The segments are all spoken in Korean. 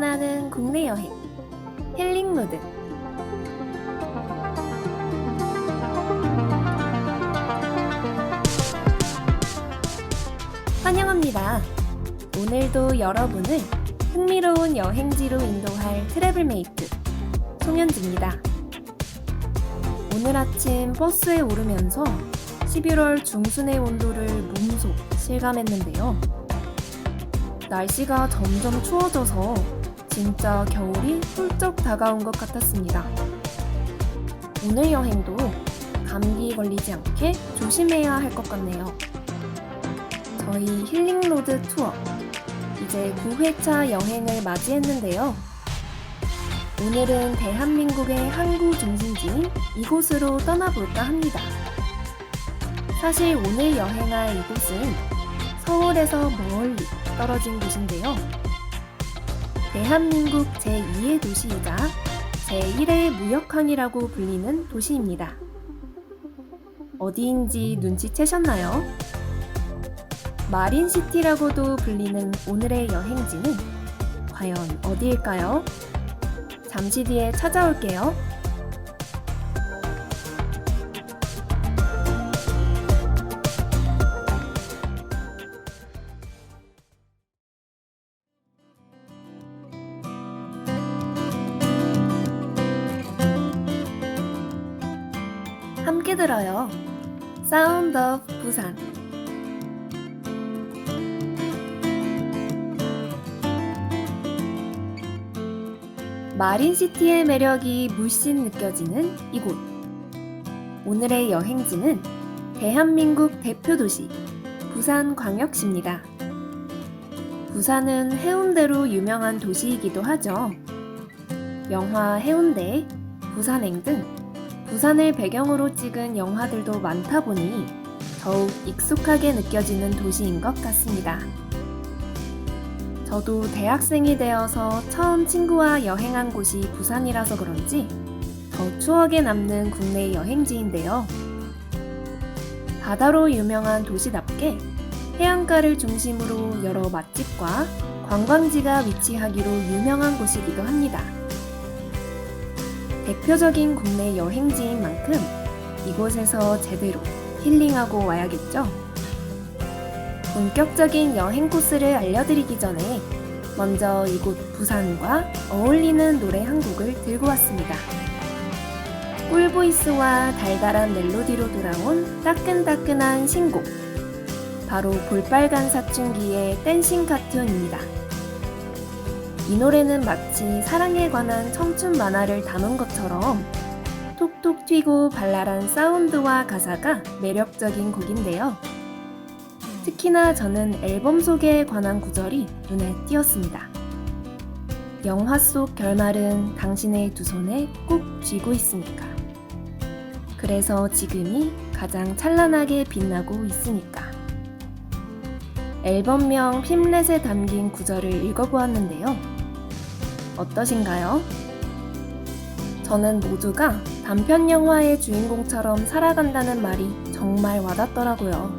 떠나는 국내 여행 힐링 로드 환영합니다. 오늘도 여러분을 흥미로운 여행지로 인도할 트래블 메이트 송현지입니다. 오늘 아침 버스에 오르면서 11월 중순의 온도를 몸소 실감했는데요. 날씨가 점점 추워져서 진짜 겨울이 훌쩍 다가온 것 같았습니다. 오늘 여행도 감기 걸리지 않게 조심해야 할 것 같네요. 저희 힐링로드 투어 이제 9회차 여행을 맞이했는데요. 오늘은 대한민국의 항구 중심지인 이곳으로 떠나볼까 합니다. 사실 오늘 여행할 이곳은 서울에서 멀리 떨어진 곳인데요. 대한민국 제2의 도시이자 제1의 무역항이라고 불리는 도시입니다. 어디인지 눈치채셨나요? 마린시티라고도 불리는 오늘의 여행지는 과연 어디일까요? 잠시 뒤에 찾아올게요. 함께 들어요. 사운드 오브 부산. 마린시티의 매력이 물씬 느껴지는 이곳. 오늘의 여행지는 대한민국 대표 도시 부산광역시입니다. 부산은 해운대로 유명한 도시이기도 하죠. 영화 해운대, 부산행 등 부산을 배경으로 찍은 영화들도 많다 보니 더욱 익숙하게 느껴지는 도시인 것 같습니다. 저도 대학생이 되어서 처음 친구와 여행한 곳이 부산이라서 그런지 더 추억에 남는 국내 여행지인데요. 바다로 유명한 도시답게 해안가를 중심으로 여러 맛집과 관광지가 위치하기로 유명한 곳이기도 합니다. 대표적인 국내 여행지인 만큼 이곳에서 제대로 힐링하고 와야겠죠? 본격적인 여행 코스를 알려드리기 전에 먼저 이곳 부산과 어울리는 노래 한 곡을 들고 왔습니다. 꿀보이스와 달달한 멜로디로 돌아온 따끈따끈한 신곡. 바로 볼빨간 사춘기의 댄싱 카툰입니다. 이 노래는 마치 사랑에 관한 청춘 만화를 담은 것처럼 톡톡 튀고 발랄한 사운드와 가사가 매력적인 곡인데요. 특히나 저는 앨범 소개에 관한 구절이 눈에 띄었습니다. 영화 속 결말은 당신의 두 손에 꼭 쥐고 있으니까. 그래서 지금이 가장 찬란하게 빛나고 있으니까. 앨범명 핌렛에 담긴 구절을 읽어보았는데요. 어떠신가요? 저는 모두가 단편 영화의 주인공처럼 살아간다는 말이 정말 와닿더라고요.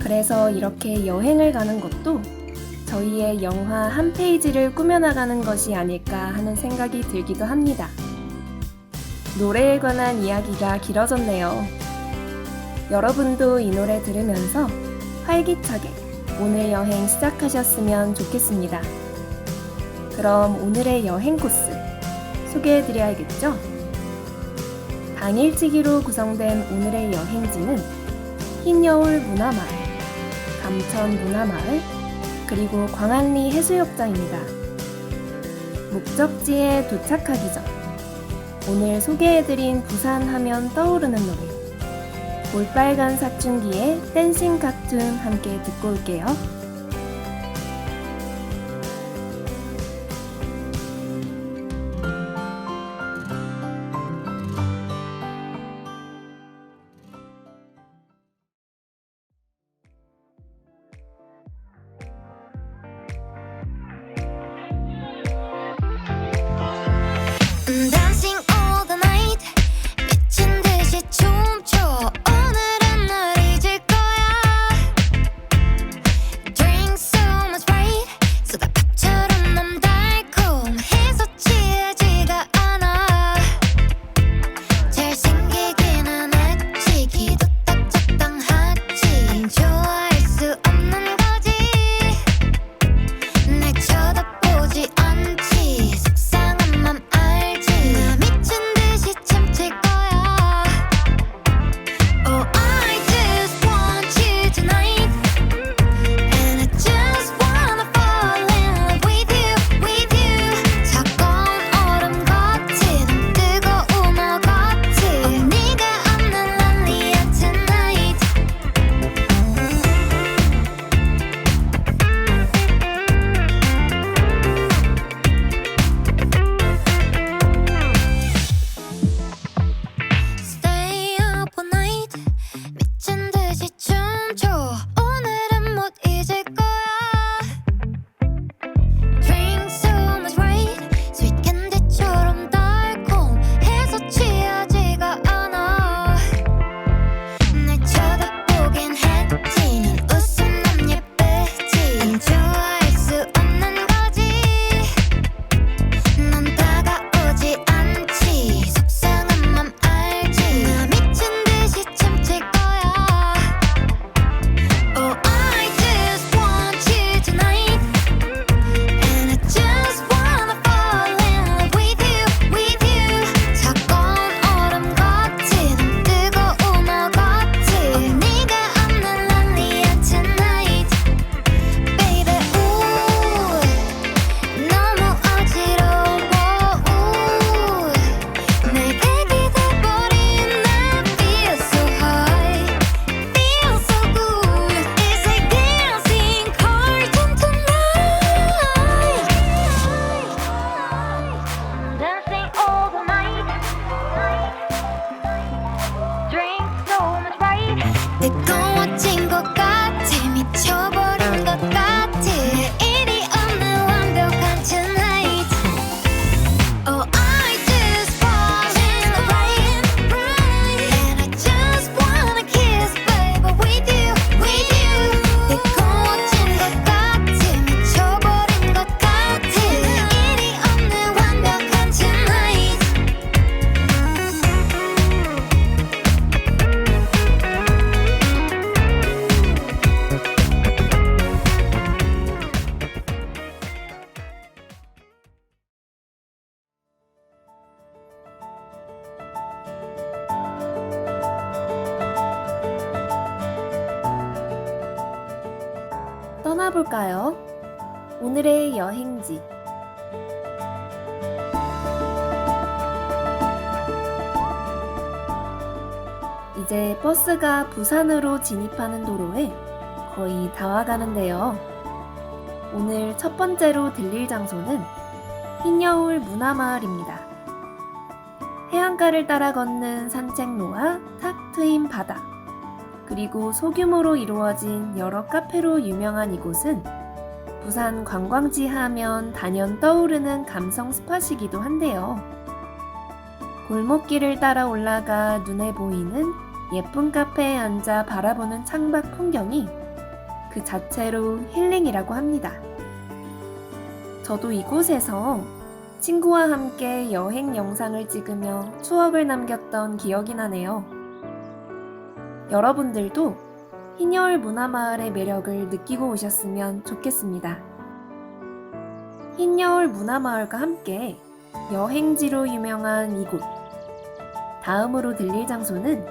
그래서 이렇게 여행을 가는 것도 저희의 영화 한 페이지를 꾸며나가는 것이 아닐까 하는 생각이 들기도 합니다. 노래에 관한 이야기가 길어졌네요. 여러분도 이 노래 들으면서 활기차게 오늘 여행 시작하셨으면 좋겠습니다. 그럼 오늘의 여행 코스 소개해드려야겠죠? 당일치기로 구성된 오늘의 여행지는 흰여울 문화마을, 감천 문화마을, 그리고 광안리 해수욕장입니다. 목적지에 도착하기 전 오늘 소개해드린 부산 하면 떠오르는 노래 볼빨간 사춘기의 댄싱 카툰 함께 듣고 올게요. 여행지. 이제 버스가 부산으로 진입하는 도로에 거의 다 와가는데요. 오늘 첫 번째로 들릴 장소는 흰여울 문화마을입니다. 해안가를 따라 걷는 산책로와 탁 트인 바다, 그리고 소규모로 이루어진 여러 카페로 유명한 이곳은 부산 관광지 하면 단연 떠오르는 감성 스팟이기도 한데요. 골목길을 따라 올라가 눈에 보이는 예쁜 카페에 앉아 바라보는 창밖 풍경이 그 자체로 힐링이라고 합니다. 저도 이곳에서 친구와 함께 여행 영상을 찍으며 추억을 남겼던 기억이 나네요. 여러분들도 흰여울 문화마을의 매력을 느끼고 오셨으면 좋겠습니다. 흰여울 문화마을과 함께 여행지로 유명한 이곳. 다음으로 들릴 장소는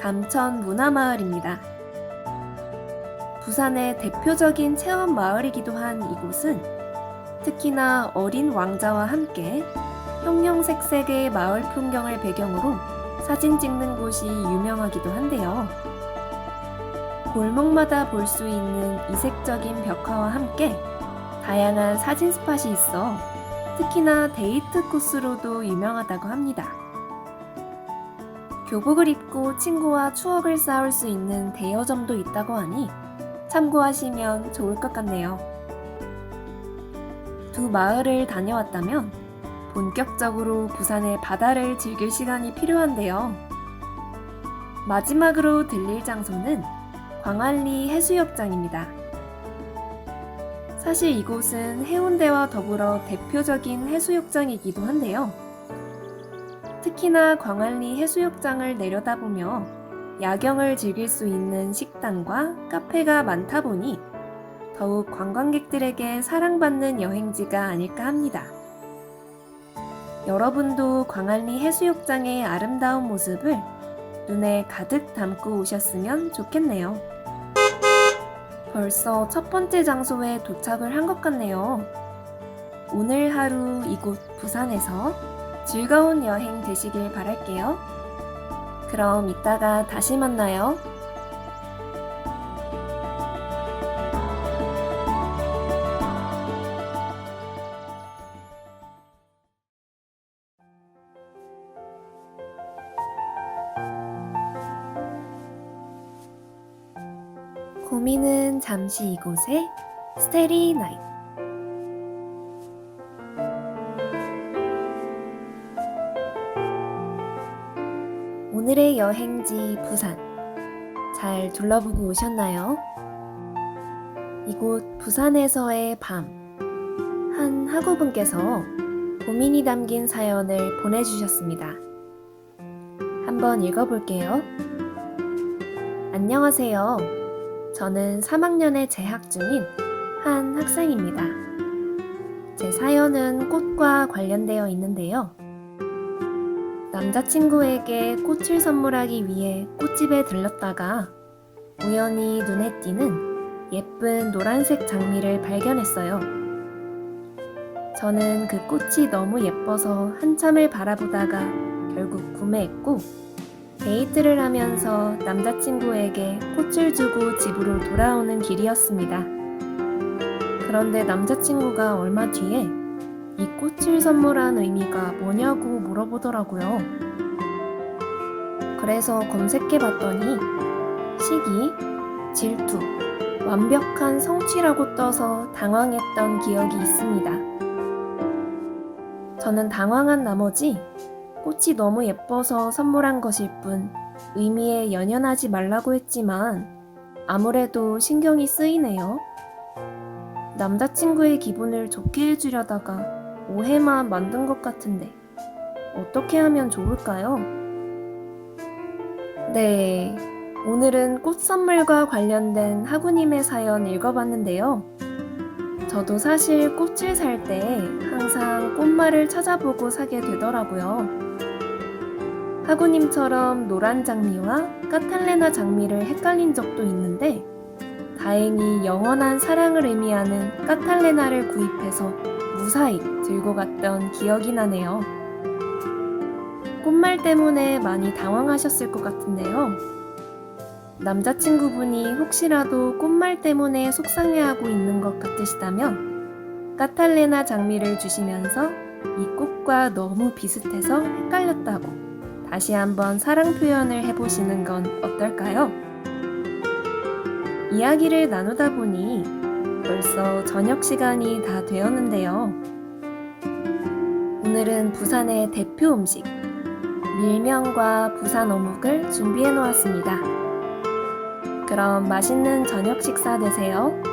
감천 문화마을입니다. 부산의 대표적인 체험 마을이기도 한 이곳은 특히나 어린 왕자와 함께 형형색색의 마을 풍경을 배경으로 사진 찍는 곳이 유명하기도 한데요. 골목마다 볼 수 있는 이색적인 벽화와 함께 다양한 사진 스팟이 있어 특히나 데이트 코스로도 유명하다고 합니다. 교복을 입고 친구와 추억을 쌓을 수 있는 대여점도 있다고 하니 참고하시면 좋을 것 같네요. 두 마을을 다녀왔다면 본격적으로 부산의 바다를 즐길 시간이 필요한데요. 마지막으로 들릴 장소는 광안리 해수욕장입니다. 사실 이곳은 해운대와 더불어 대표적인 해수욕장이기도 한데요. 특히나 광안리 해수욕장을 내려다보며 야경을 즐길 수 있는 식당과 카페가 많다 보니 더욱 관광객들에게 사랑받는 여행지가 아닐까 합니다. 여러분도 광안리 해수욕장의 아름다운 모습을 눈에 가득 담고 오셨으면 좋겠네요. 벌써 첫 번째 장소에 도착을 한 것 같네요. 오늘 하루 이곳 부산에서 즐거운 여행 되시길 바랄게요. 그럼 이따가 다시 만나요. 잠시 이곳에 스테리 나잇 오늘의 여행지 부산 잘 둘러보고 오셨나요? 이곳 부산에서의 밤 한 학우분께서 고민이 담긴 사연을 보내주셨습니다. 한번 읽어볼게요. 안녕하세요. 저는 3학년에 재학 중인 한 학생입니다. 제 사연은 꽃과 관련되어 있는데요. 남자친구에게 꽃을 선물하기 위해 꽃집에 들렀다가 우연히 눈에 띄는 예쁜 노란색 장미를 발견했어요. 저는 그 꽃이 너무 예뻐서 한참을 바라보다가 결국 구매했고 데이트를 하면서 남자친구에게 꽃을 주고 집으로 돌아오는 길이었습니다. 그런데 남자친구가 얼마 뒤에 이 꽃을 선물한 의미가 뭐냐고 물어보더라고요. 그래서 검색해 봤더니 시기, 질투, 완벽한 성취라고 떠서 당황했던 기억이 있습니다. 저는 당황한 나머지 꽃이 너무 예뻐서 선물한 것일 뿐 의미에 연연하지 말라고 했지만 아무래도 신경이 쓰이네요. 남자친구의 기분을 좋게 해주려다가 오해만 만든 것 같은데 어떻게 하면 좋을까요? 네, 오늘은 꽃 선물과 관련된 하구님의 사연 읽어봤는데요. 저도 사실 꽃을 살 때 항상 꽃말을 찾아보고 사게 되더라고요. 하구님처럼 노란 장미와 까탈레나 장미를 헷갈린 적도 있는데 다행히 영원한 사랑을 의미하는 까탈레나를 구입해서 무사히 들고 갔던 기억이 나네요. 꽃말 때문에 많이 당황하셨을 것 같은데요. 남자친구분이 혹시라도 꽃말 때문에 속상해하고 있는 것 같으시다면 까탈레나 장미를 주시면서 이 꽃과 너무 비슷해서 헷갈렸다고 다시 한번 사랑 표현을 해보시는 건 어떨까요? 이야기를 나누다 보니 벌써 저녁 시간이 다 되었는데요. 오늘은 부산의 대표 음식 밀면과 부산 어묵을 준비해 놓았습니다. 그럼 맛있는 저녁 식사 되세요.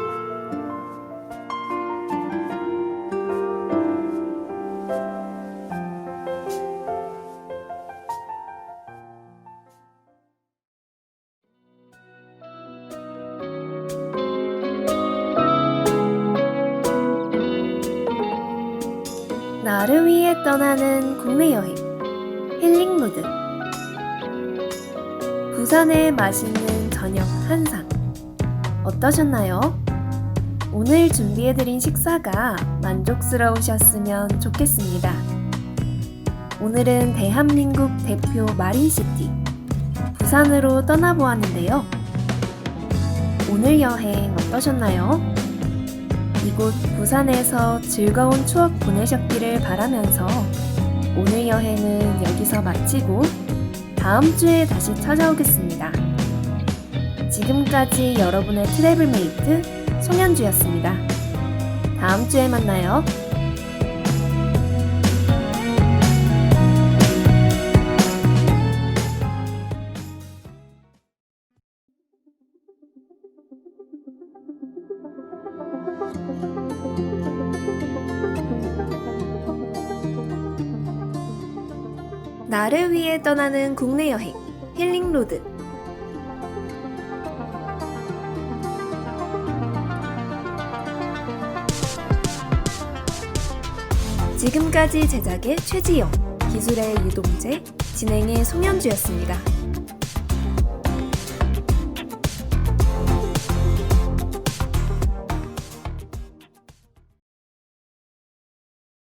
떠나는 국내 여행 힐링 무드 부산의 맛있는 저녁 한상 어떠셨나요? 오늘 준비해드린 식사가 만족스러우셨으면 좋겠습니다. 오늘은 대한민국 대표 마린시티 부산으로 떠나보았는데요. 오늘 여행 어떠셨나요? 이곳 부산에서 즐거운 추억 보내셨기를 바라면서 오늘 여행은 여기서 마치고 다음 주에 다시 찾아오겠습니다. 지금까지 여러분의 트래블메이트 송현주였습니다. 다음 주에 만나요. 나를 위해 떠나는 국내 여행 힐링 로드 지금까지 제작의 최지영, 기술의 유동재, 진행의 송현주였습니다.